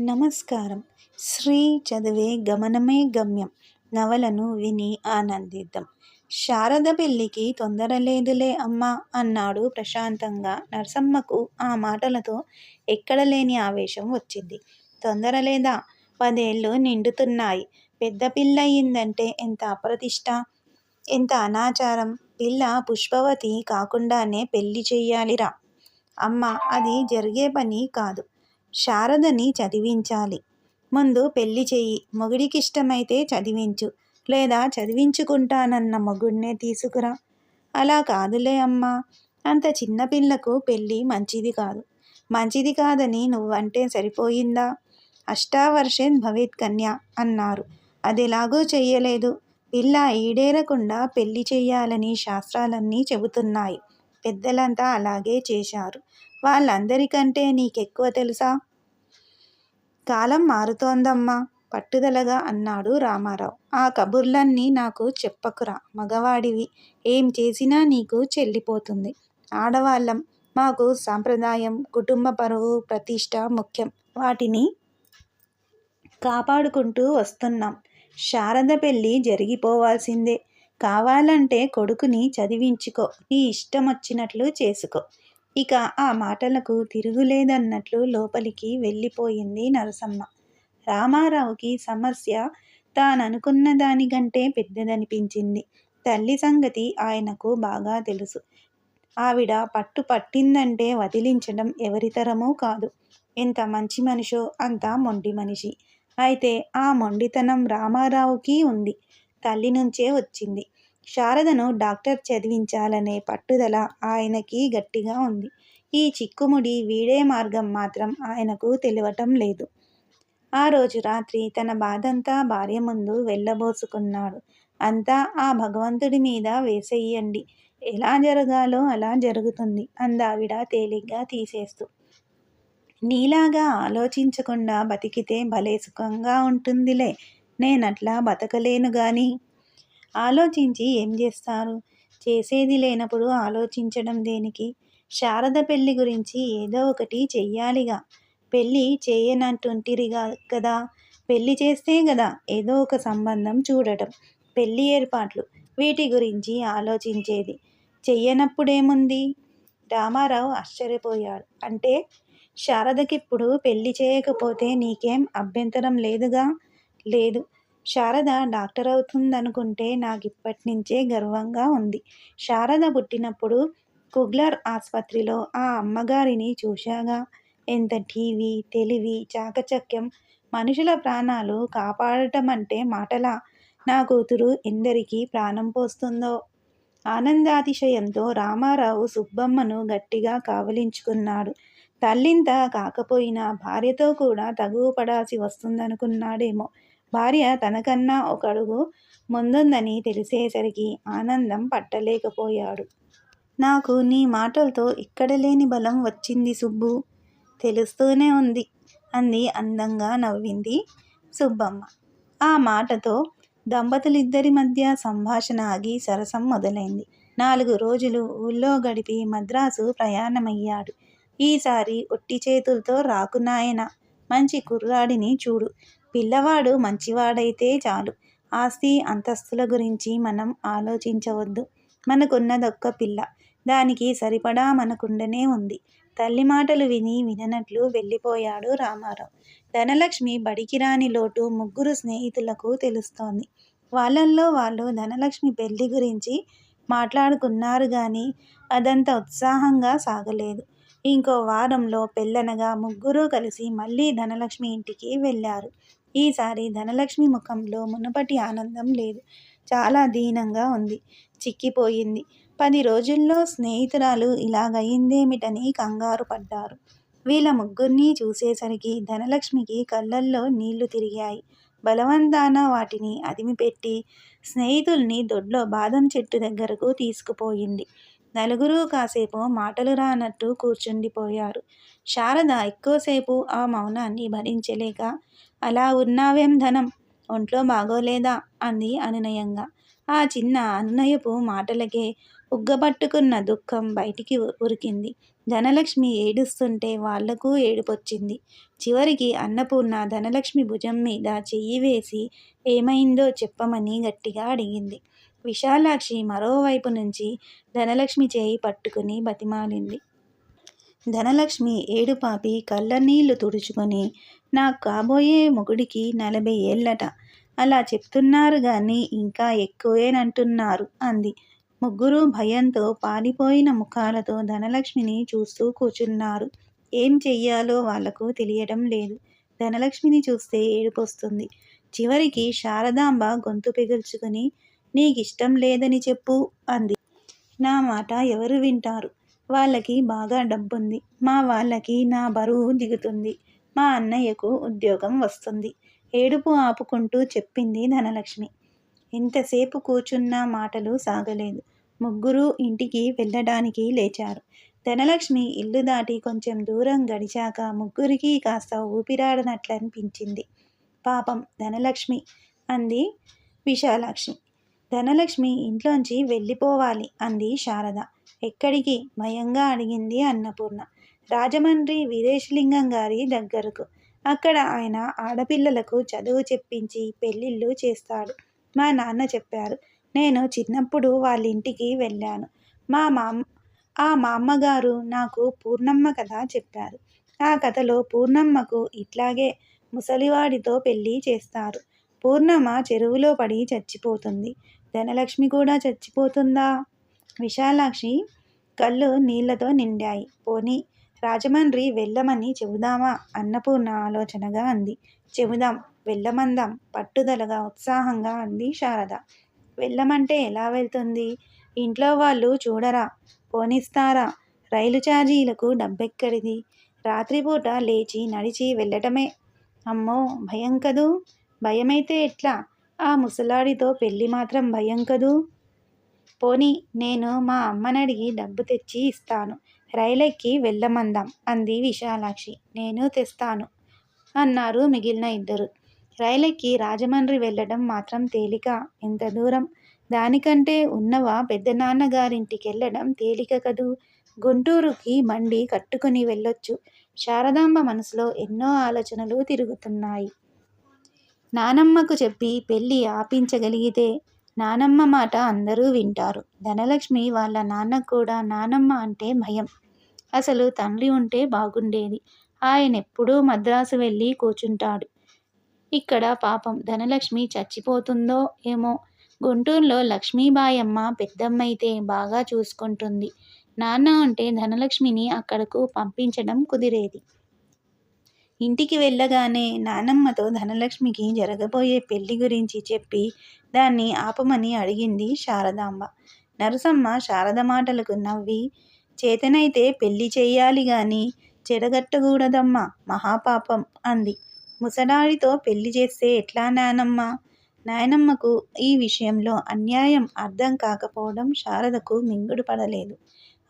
నమస్కారం. శ్రీ చదివే గమనమే గమ్యం. నవలను విని ఆనందిద్దాం. శారద పెళ్ళికి తొందర లేదులే అమ్మా అన్నాడు ప్రశాంతంగా నరసమ్మకు ఆ మాటలతో ఎక్కడ లేని ఆవేశం వచ్చింది. తొందర లేదా? పదేళ్ళు నిండుతున్నాయి. పెద్ద పిల్ల అయిందంటే ఎంత అప్రతిష్ట? ఎంత అనాచారం? పిల్ల పుష్పవతి కాకుండానే పెళ్ళి చెయ్యాలిరా. అమ్మ అది జరిగే పని కాదు. శారదని చదివించాలి. ముందు పెళ్ళి చెయ్యి. మొగుడికిష్టమైతే చదివించు. లేదా చదివించుకుంటానన్న మొగుడినే తీసుకురా. అలా కాదులే అమ్మా. అంత చిన్నపిల్లకు పెళ్ళి మంచిది కాదు. మంచిది కాదని నువ్వంటే సరిపోయిందా? అష్టావర్షేన్ భవేత్ కన్య అన్నారు. అదెలాగూ చెయ్యలేదు. పిల్ల ఈడేరకుండా పెళ్ళి చెయ్యాలని శాస్త్రాలన్నీ చెబుతున్నాయి. పెద్దలంతా అలాగే చేశారు. వాళ్ళందరికంటే నీకెక్కువ తెలుసా? కాలం మారుతోందమ్మా పట్టుదలగా అన్నాడు రామారావు. ఆ కబుర్లన్నీ నాకు చెప్పకురా మగవాడివి. ఏం చేసినా నీకు చెల్లిపోతుంది. ఆడవాళ్ళం మాకు సాంప్రదాయం కుటుంబ పరువు ప్రతిష్ట ముఖ్యం. వాటిని కాపాడుకుంటూ వస్తున్నాం. శారద పెళ్ళి జరిగిపోవాల్సిందే. కావాలంటే కొడుకుని చదివించుకో. నీ ఇష్టం వచ్చినట్లు చేసుకో. ఇక ఆ మాటలకు తిరుగులేదన్నట్లు లోపలికి వెళ్ళిపోయింది నరసమ్మ. రామారావుకి సమస్య తాననుకున్న దానికంటే పెద్దదనిపించింది. తల్లి సంగతి ఆయనకు బాగా తెలుసు. ఆవిడ పట్టు పట్టిందంటే వదిలించడం ఎవరితరమూ కాదు. ఎంత మంచి మనిషో అంత మొండి మనిషి. అయితే ఆ మొండితనం రామారావుకి ఉంది. తల్లి నుంచే వచ్చింది. శారదను డాక్టర్ చదివించాలనే పట్టుదల ఆయనకి గట్టిగా ఉంది. ఈ చిక్కుముడి వీడే మార్గం మాత్రం ఆయనకు తెలియటం లేదు. ఆ రోజు రాత్రి తన బాధంతా భార్య ముందు వెళ్ళబోసుకున్నాడు. అంతా ఆ భగవంతుడి మీద వేసేయండి. ఎలా జరగాలో అలా జరుగుతుంది అందావిడ తేలిగ్గా తీసేస్తూ. నీలాగా ఆలోచించకుండా బతికితే భలే సుఖంగా ఉంటుందిలే. నేనట్లా బతకలేను కానీ ఆలోచించి ఏం చేస్తారు? చేసేది లేనప్పుడు ఆలోచించడం దేనికి? శారద పెళ్ళి గురించి ఏదో ఒకటి చెయ్యాలిగా. పెళ్ళి చేయనంటుంటిరిగా కదా పెళ్ళి చేస్తే కదా ఏదో ఒక సంబంధం చూడటం. పెళ్ళి ఏర్పాట్లు. వీటి గురించి ఆలోచించేది. చెయ్యనప్పుడేముంది? రామారావు ఆశ్చర్యపోయాడు. అంటే శారదకిప్పుడు పెళ్ళి చేయకపోతే నీకేం అభ్యంతరం లేదుగా? లేదు. శారద డాక్టర్ అవుతుందనుకుంటే నాకు ఇప్పటి నుంచే గర్వంగా ఉంది. శారద పుట్టినప్పుడు కుగ్లర్ ఆసుపత్రిలో ఆ అమ్మగారిని చూశాగా. ఎంత టీవీ తెలివి చాకచక్యం మనుషుల ప్రాణాలు కాపాడటం అంటే మాటలా? నా కూతురు ఎందరికీ ప్రాణం పోస్తుందో? ఆనందాతిశయంతో రామారావు సుబ్బమ్మను గట్టిగా కావలించుకున్నాడు. తల్లింత కాకపోయినా భార్యతో కూడా తగువపడాల్సి వస్తుందనుకున్నాడేమో. భార్య తనకన్నా ఒక అడుగు ముందుందని తెలిసేసరికి ఆనందం పట్టలేకపోయాడు. నాకు నీ మాటలతో ఇక్కడ లేని బలం వచ్చింది సుబ్బు. తెలుస్తూనే ఉంది అంది అందంగా నవ్వింది సుబ్బమ్మ. ఆ మాటతో దంపతులిద్దరి మధ్య సంభాషణ ఆగి సరసం మొదలైంది. నాలుగు రోజులు ఊళ్ళో గడిపి మద్రాసు ప్రయాణమయ్యాడు. ఈసారి ఒట్టి చేతులతో రాకునాయన మంచి కుర్రాడిని చూడు. పిల్లవాడు మంచివాడైతే చాలు. ఆస్తి అంతస్తుల గురించి మనం ఆలోచించవద్దు. మనకున్నదొక్క పిల్ల. దానికి సరిపడా మనకుండనే ఉంది. తల్లి మాటలు విని విననట్లు వెళ్ళిపోయాడు రామారావు. ధనలక్ష్మి బడికి రాని లోటు ముగ్గురు స్నేహితులకు తెలుస్తోంది. వాళ్ళల్లో వాళ్ళు ధనలక్ష్మి పెళ్ళి గురించి మాట్లాడుకున్నారు కానీ అదంత ఉత్సాహంగా సాగలేదు. ఇంకో వారంలో పెళ్ళనగా ముగ్గురు కలిసి మళ్ళీ ధనలక్ష్మి ఇంటికి వెళ్ళారు. ఈసారి ధనలక్ష్మి ముఖంలో మునుపటి ఆనందం లేదు. చాలా దీనంగా ఉంది. చిక్కిపోయింది. పది రోజుల్లో స్నేహితురాలు ఇలాగయిందేమిటని కంగారు పడ్డారు. వీళ్ళ ముగ్గురిని చూసేసరికి ధనలక్ష్మికి కళ్ళల్లో నీళ్ళు తిరిగాయి. బలవంతాన వాటిని అదిమిపెట్టి స్నేహితుల్ని దొడ్లో బాదం చెట్టు దగ్గరకు తీసుకుపోయింది. నలుగురు కాసేపు మాటలు రానట్టు కూర్చుండిపోయారు. శారద ఎక్కువసేపు ఆ మౌనాన్ని భరించలేక అలా ఉన్నావేం ధనం ఒంట్లో బాగోలేదా అంది అనునయంగా ఆ చిన్న అనునయపు మాటలకే ఉగ్గబట్టుకున్న దుఃఖం బయటికి ఉరికింది ధనలక్ష్మి ఏడుస్తుంటే వాళ్ళకు ఏడుపొచ్చింది. చివరికి అన్నపూర్ణ ధనలక్ష్మి భుజం మీద చెయ్యి వేసి ఏమైందో చెప్పమని గట్టిగా అడిగింది. విశాలాక్షి మరోవైపు నుంచి ధనలక్ష్మి చేయి పట్టుకుని బతిమాలింది. ధనలక్ష్మి ఏడుపాపి కళ్ళనీళ్ళు తుడుచుకొని నాకు కాబోయే మొగుడికి నలభై ఏళ్ళట. అలా చెప్తున్నారు కానీ ఇంకా ఎక్కువేనంటున్నారు అంది. ముగ్గురు భయంతో పాలిపోయిన ముఖాలతో ధనలక్ష్మిని చూస్తూ కూర్చున్నారు ఏం చెయ్యాలో వాళ్ళకు తెలియడం లేదు. ధనలక్ష్మిని చూస్తే ఏడుపొస్తుంది. చివరికి శారదాంబ గొంతు పిగుల్చుకుని నీకిష్టం లేదని చెప్పు అంది. నా మాట ఎవరు వింటారు? వాళ్ళకి బాగా డబ్బుంది. మా వాళ్ళకి నా బరువు దిగుతుంది. మా అన్నయ్యకు ఉద్యోగం వస్తుంది. ఏడుపు ఆపుకుంటూ చెప్పింది ధనలక్ష్మి. ఎంతసేపు కూర్చున్న మాటలు సాగలేదు. ముగ్గురు ఇంటికి వెళ్ళడానికి లేచారు. ధనలక్ష్మి ఇల్లు దాటి కొంచెం దూరం గడిచాక ముగ్గురికి కాస్త ఊపిరాడనట్లనిపించింది. పాపం ధనలక్ష్మి అంది విశాలాక్షి. ధనలక్ష్మి ఇంట్లోంచి వెళ్ళిపోవాలి అంది శారద. ఎక్కడికి? భయంగా అడిగింది అన్నపూర్ణ. రాజమండ్రి వీరేశలింగంగారి దగ్గరకు. అక్కడ ఆయన ఆడపిల్లలకు చదువు చెప్పించి పెళ్ళిళ్ళు చేస్తాడు. మా నాన్న చెప్పారు. నేను చిన్నప్పుడు వాళ్ళింటికి వెళ్ళాను. మా మామ్ ఆ మా అమ్మగారు నాకు పూర్ణమ్మ కథ చెప్పారు. ఆ కథలో పూర్ణమ్మకు ఇట్లాగే ముసలివాడితో పెళ్ళి చేస్తారు. పూర్ణమ్మ చెరువులో పడి చచ్చిపోతుంది. ధనలక్ష్మి కూడా చచ్చిపోతుందా? విశాలాక్షి కళ్ళు నీళ్ళతో నిండాయి. పోనీ రాజమండ్రి వెళ్ళమని చెబుదామా అన్నపూర్ణ ఆలోచనగా అంది. చెబుదాం. వెళ్ళమందాం పట్టుదలగా, ఉత్సాహంగా అంది శారద. వెళ్ళమంటే ఎలా వెళ్తుంది? ఇంట్లో వాళ్ళు చూడరా? పోనిస్తారా? రైలు చార్జీలకు డబ్బెక్కడిది? రాత్రిపూట లేచి నడిచి వెళ్ళటమే. అమ్మో భయం కదూ? భయమైతే ఎట్లా? ఆ ముసలాడితో పెళ్ళి మాత్రం భయం కదూ? పోనీ నేను మా అమ్మనడిగి డబ్బు తెచ్చి ఇస్తాను. రైలెక్కి వెళ్ళమందాం అంది విశాలాక్షి. నేను తెస్తాను అన్నారు మిగిలిన ఇద్దరు రైలెక్కి రాజమండ్రి వెళ్ళడం మాత్రం తేలిక ఎంత దూరం? దానికంటే ఉన్నవ వెళ్ళడం తేలిక కదూ? గుంటూరుకి మండి కట్టుకుని వెళ్ళొచ్చు. శారదాంబ మనసులో ఎన్నో ఆలోచనలు తిరుగుతున్నాయి. నానమ్మకు చెప్పి పెళ్ళి ఆపించగలిగితే నానమ్మ మాట అందరూ వింటారు. ధనలక్ష్మి వాళ్ళ నాన్న కూడా నానమ్మ అంటే భయం. అసలు తండ్రి ఉంటే బాగుండేది. ఆయనెప్పుడూ మద్రాసు వెళ్ళి కూర్చుంటాడు ఇక్కడ పాపం ధనలక్ష్మి చచ్చిపోతుందో ఏమో? గుంటూరులో లక్ష్మీబాయమ్మ పెద్దమ్మైతే బాగా చూసుకుంటుంది. నాన్న ఉంటే ధనలక్ష్మిని అక్కడకు పంపించడం కుదిరేది. ఇంటికి వెళ్ళగానే నానమ్మతో ధనలక్ష్మికి జరగబోయే పెళ్ళి గురించి చెప్పి దాన్ని ఆపమని అడిగింది శారదాంబ. నరసమ్మ శారద మాటలకు నవ్వి చేతనైతే పెళ్ళి చెయ్యాలి గాని చెడగట్టకూడదమ్మా మహాపాపం అంది. ముసడాడితో పెళ్ళి చేస్తే ఎట్లా నానమ్మ నాయనమ్మకు ఈ విషయంలో అన్యాయం అర్థం కాకపోవడం శారదకు మింగుడు పడలేదు.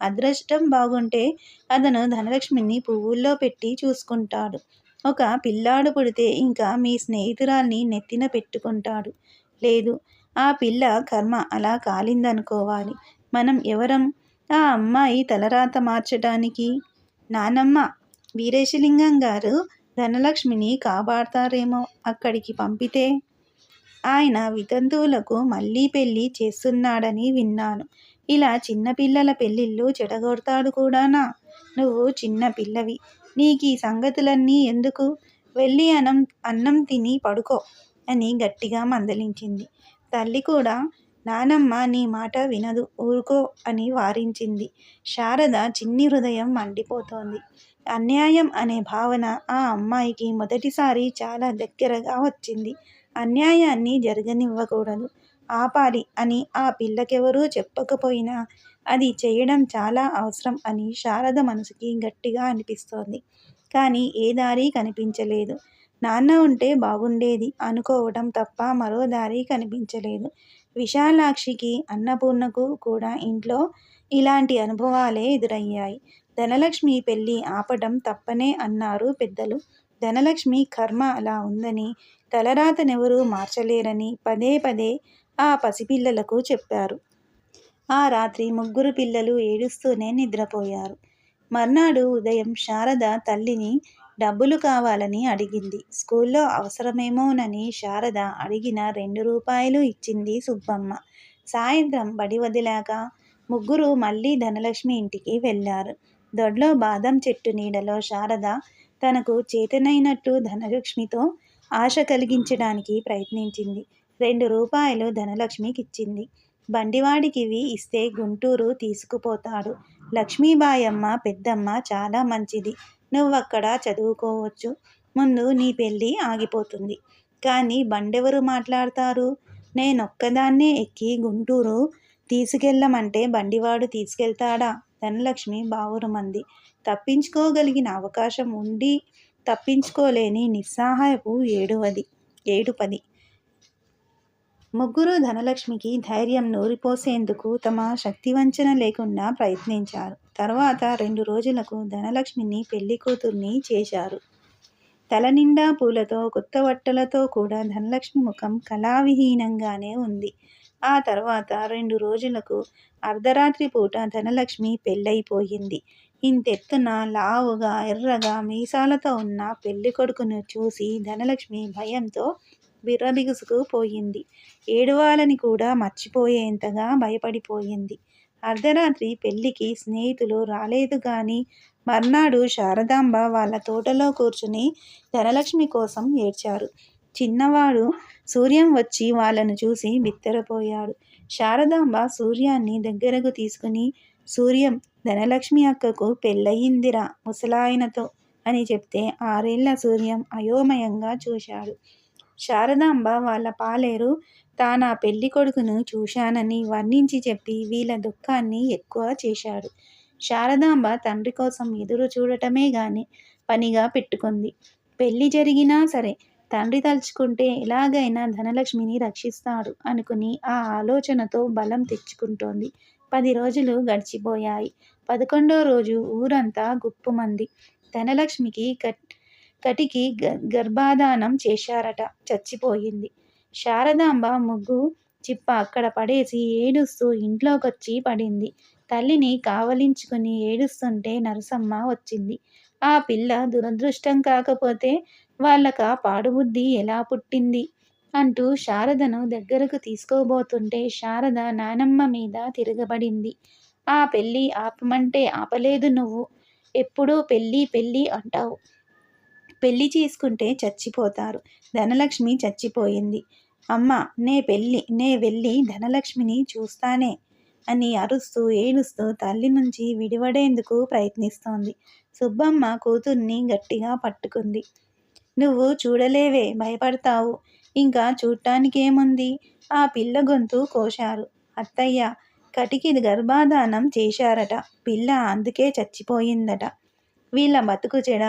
అదృష్టం బాగుంటే అతను ధనలక్ష్మిని పువ్వుల్లో పెట్టి చూసుకుంటాడు. ఒక పిల్లాడు పుడితే ఇంకా మీ స్నేహితురాల్ని నెత్తిన పెట్టుకుంటాడు. లేదు ఆ పిల్ల కర్మ అలా కాలిందనుకోవాలి. మనం ఎవరం ఆ అమ్మాయి తలరాత మార్చటానికి? నానమ్మ వీరేశలింగం గారు ధనలక్ష్మిని కాపాడతారేమో అక్కడికి పంపితే? ఆయన వితంతువులకు మళ్ళీ పెళ్ళి చేస్తున్నాడని విన్నాను. ఇలా చిన్నపిల్లల పెళ్ళిళ్ళు చెడగొడతాడు కూడానా? నువ్వు చిన్నపిల్లవి. నీకీ సంగతులన్నీ ఎందుకు? వెళ్ళి అనం అన్నం తిని పడుకో అని గట్టిగా మందలించింది. తల్లి కూడా నానమ్మ నీ మాట వినదు ఊరుకో అని వారించింది. శారద చిన్ని హృదయం మండిపోతోంది. అన్యాయం అనే భావన ఆ అమ్మాయికి మొదటిసారి చాలా దగ్గరగా వచ్చింది. అన్యాయాన్ని జరగనివ్వకూడదు. ఆపాలి అని ఆ పిల్లకెవరూ చెప్పకపోయినా అది చేయడం చాలా అవసరం అని శారద మనసుకి గట్టిగా అనిపిస్తోంది. కానీ ఏ దారి కనిపించలేదు. నాన్న ఉంటే బాగుండేది అనుకోవటం తప్ప మరో దారి కనిపించలేదు. విశాలాక్షికి, అన్నపూర్ణకు కూడా ఇంట్లో ఇలాంటి అనుభవాలే ఎదురయ్యాయి. ధనలక్ష్మి పెళ్ళి ఆపటం తప్పనే అన్నారు పెద్దలు. ధనలక్ష్మి కర్మ అలా ఉందని, తలరాతనెవరూ మార్చలేరని పదే పదే ఆ పసిపిల్లలకు చెప్పారు. ఆ రాత్రి ముగ్గురు పిల్లలు ఏడుస్తూనే నిద్రపోయారు. మర్నాడు ఉదయం శారద తల్లిని డబ్బులు కావాలని అడిగింది. స్కూల్లో అవసరమేమోనని శారద అడిగిన రెండు రూపాయలు ఇచ్చింది సుబ్బమ్మ. సాయంత్రం బడి వదిలాక ముగ్గురు మళ్ళీ ధనలక్ష్మి ఇంటికి వెళ్ళారు. దొడ్లో బాదం చెట్టు నీడలో శారద తనకు చేతనైనట్టు ధనలక్ష్మితో ఆశ కలిగించడానికి ప్రయత్నించింది. రెండు రూపాయలు ధనలక్ష్మికిచ్చింది. బండివాడికివి ఇస్తే గుంటూరు తీసుకుపోతాడు. లక్ష్మీబాయమ్మ పెద్దమ్మ చాలా మంచిది. నువ్వక్కడ చదువుకోవచ్చు. ముందు నీ పెళ్ళి ఆగిపోతుంది. కానీ బండెవరు మాట్లాడతారు? నేనొక్కదాన్నే ఎక్కి గుంటూరు తీసుకెళ్ళమంటే బండివాడు తీసుకెళ్తాడా? ధనలక్ష్మి బావురుమంది. తప్పించుకోగలిగిన అవకాశం ఉండి తప్పించుకోలేని నిస్సహాయపు ఏడువది ఏడుపది. ముగ్గురు ధనలక్ష్మికి ధైర్యం నూరిపోసేందుకు తమ శక్తివంచన లేకుండా ప్రయత్నించారు. తర్వాత రెండు రోజులకు ధనలక్ష్మిని పెళ్ళికూతుర్ని చేశారు. తలనిండా పూలతో, కొత్త బట్టలతో కూడా ధనలక్ష్మి ముఖం కళావిహీనంగానే ఉంది. ఆ తర్వాత రెండు రోజులకు అర్ధరాత్రి పూట ధనలక్ష్మి పెళ్ళైపోయింది ఇంతెత్తున, లావుగా, ఎర్రగా మీసాలతో ఉన్న పెళ్ళికొడుకును చూసి ధనలక్ష్మి భయంతో బిర్రబిగుసుకుపోయింది. ఏడవాలని కూడా మర్చిపోయేంతగా భయపడిపోయింది. అర్ధరాత్రి పెళ్ళికి స్నేహితులు రాలేదు కానీ మర్నాడు శారదాంబ వాళ్ళ తోటలో కూర్చుని ధనలక్ష్మి కోసం ఏడ్చారు. చిన్నవాడు సూర్యం వచ్చి వాళ్ళను చూసి బిత్తరపోయాడు. శారదాంబ సూర్యాన్ని దగ్గరకు తీసుకుని సూర్యం ధనలక్ష్మి అక్కకు పెళ్ళయిందిరా ముసలాయనతో అని చెప్తే ఆరేళ్ళ సూర్యం అయోమయంగా చూశాడు. శారదాంబ వాళ్ళ పాలేరు తానా పెళ్ళికొడుకును చూశానని వర్ణించి చెప్పి వీళ్ళ దుఃఖాన్ని ఎక్కువ చేశాడు. శారదాంబ తండ్రి కోసం ఎదురు చూడటమే గాని పనిగా పెట్టుకుంది. పెళ్ళి జరిగినా సరే తండ్రి తలుచుకుంటే ఎలాగైనా ధనలక్ష్మిని రక్షిస్తాడు అనుకుని ఆ ఆలోచనతో బలం తెచ్చుకుంటోంది. పది రోజులు గడిచిపోయాయి. పదకొండో రోజు ఊరంతా గుప్పుమంది. ధనలక్ష్మికి కటికి గర్భాధానం చేశారట. చచ్చిపోయింది. శారదాంబ ముగ్గు చిప్ప అక్కడ పడేసి ఏడుస్తూ ఇంట్లోకొచ్చి పడింది. తల్లిని కావలించుకుని ఏడుస్తుంటే నరసమ్మ వచ్చింది. ఆ పిల్ల దురదృష్టం కాకపోతే వాళ్ళకా పాడుబుద్ధి ఎలా పుట్టింది? అంటూ శారదను దగ్గరకు తీసుకోబోతుంటే శారద నానమ్మ మీద తిరగబడింది. ఆ పెళ్ళి ఆపమంటే ఆపలేదు నువ్వు. ఎప్పుడూ పెళ్ళి పెళ్ళి అంటావు. పెళ్ళి చేసుకుంటే చచ్చిపోతారు. ధనలక్ష్మి చచ్చిపోయింది. అమ్మ నే పెళ్ళి నే వెళ్ళి ధనలక్ష్మిని చూస్తానే అని అరుస్తూ ఏడుస్తూ తల్లి నుంచి విడివడేందుకు ప్రయత్నిస్తోంది. సుబ్బమ్మ కూతుర్ని గట్టిగా పట్టుకుంది. నువ్వు చూడలేవే భయపడతావు. ఇంకా చూడటానికేముంది ఆ పిల్ల గొంతు కోశారు. అత్తయ్య కటికి గర్భాధానం చేశారట. పిల్ల అందుకే చచ్చిపోయిందట. వీళ్ళ బతుకు చెడ.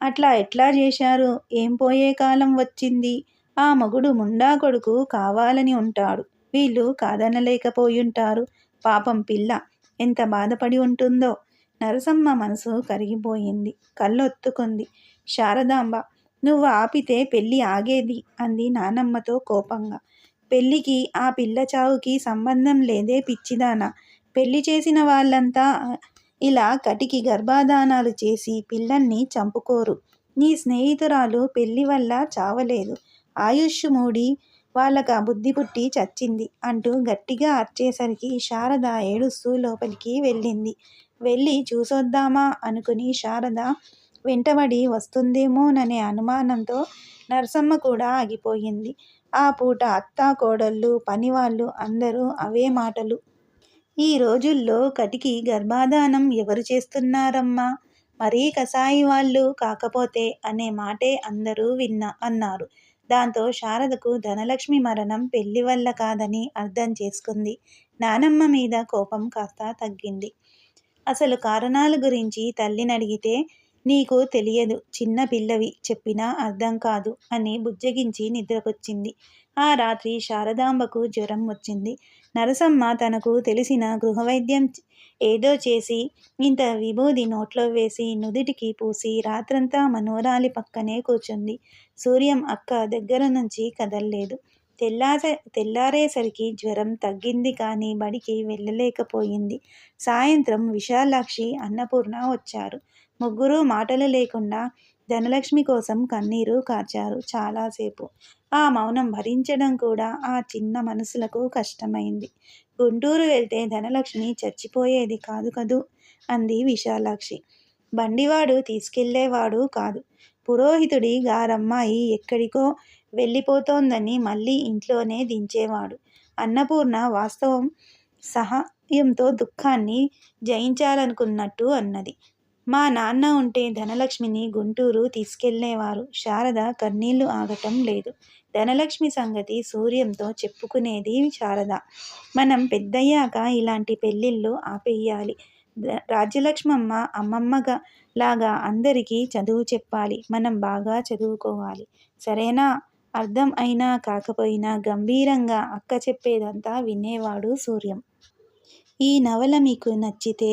అట్లా ఎట్లా చేశారు? ఏం పోయే కాలం వచ్చింది? ఆ మగుడు ముండా కొడుకు కావాలని ఉంటాడు. వీళ్ళు కాదనలేకపోయుంటారు. పాపం పిల్ల ఎంత బాధపడి ఉంటుందో! నరసమ్మ మనసు కరిగిపోయింది. కళ్ళొత్తుకుంది. శారదాంబ నువ్వు ఆపితే పెళ్ళి ఆగేది అంది నానమ్మతో కోపంగా. పెళ్ళికి ఆ పిల్ల చావుకి సంబంధం లేదే పిచ్చిదానా! పెళ్ళి చేసిన వాళ్ళంతా ఇలా కటికి గర్భాధానాలు చేసి పిల్లల్ని చంపుకోరు. నీ స్నేహితురాలు పెళ్ళివల్ల చావలేదు. ఆయుష్ మూడి వాళ్ళకా బుద్ధి పుట్టి చచ్చింది అంటూ గట్టిగా అరిచేసరికి శారద ఏడుస్తూ లోపలికి వెళ్ళింది. వెళ్ళి చూసొద్దామా అనుకుని శారద వెంటబడి వస్తుందేమోననే అనుమానంతో నరసమ్మ కూడా ఆగిపోయింది. ఆ పూట అత్తా కోడళ్ళు, పనివాళ్ళు అందరూ అవే మాటలు. ఈ రోజుల్లో కటికి గర్భాధానం ఎవరు చేస్తున్నారమ్మా? మరీ కసాయి వాళ్ళు కాకపోతే అనే మాటే అందరూ విన్న అన్నారు. దాంతో శారదకు ధనలక్ష్మి మరణం పెళ్ళివల్ల కాదని అర్థం చేసుకుంది. నానమ్మ మీద కోపం కాస్త తగ్గింది. అసలు కారణాల గురించి తల్లినడిగితే నీకు తెలియదు చిన్న పిల్లవి చెప్పినా అర్థం కాదు అని బుజ్జగించి నిద్రకొచ్చింది ఆ రాత్రి శారదాంబకు జ్వరం వచ్చింది. నరసమ్మ తనకు తెలిసిన గృహవైద్యం ఏదో చేసి ఇంత విభూది నోట్లో వేసి నుదుటికి పూసి రాత్రంతా మనోరాలి పక్కనే కూర్చుంది. సూర్యం అక్క దగ్గర నుంచి కదల్లేదు. తెల్లారే తెల్లారేసరికి జ్వరం తగ్గింది కానీ బడికి వెళ్ళలేకపోయింది సాయంత్రం విశాలాక్షి అన్నపూర్ణ వచ్చారు ముగ్గురు మాటలు లేకుండా ధనలక్ష్మి కోసం కన్నీరు కార్చారు చాలాసేపు ఆ మౌనం భరించడం కూడా ఆ చిన్న మనసులకు కష్టమైంది. గుంటూరు వెళ్తే ధనలక్ష్మి చచ్చిపోయేది కాదు కదూ? అంది విశాలాక్షి. బండివాడు తీసుకెళ్ళేవాడు కాదు. పురోహితుడి గారమ్మాయి ఎక్కడికో వెళ్ళిపోతోందని మళ్ళీ ఇంట్లోనే దించేవాడు. అన్నపూర్ణ వాస్తవం సహాయంతో దుఃఖాన్ని జయించాలనుకున్నట్టు అన్నది. మా నాన్న ఉంటే ధనలక్ష్మిని గుంటూరు తీసుకెళ్ళేవారు. శారద కన్నీళ్ళు ఆగటం లేదు. ధనలక్ష్మి సంగతి సూర్యంతో చెప్పుకునేది శారద. మనం పెద్దయ్యాక ఇలాంటి పెళ్ళిళ్ళు ఆపేయాలి. రాజ్యలక్ష్మమ్మ అమ్మమ్మగా లాగా అందరికీ చదువు చెప్పాలి. మనం బాగా చదువుకోవాలి. సరేనా? అర్థం అయినా కాకపోయినా గంభీరంగా అక్క చెప్పేదంతా వినేవాడు సూర్యం. ఈ నవల మీకు నచ్చితే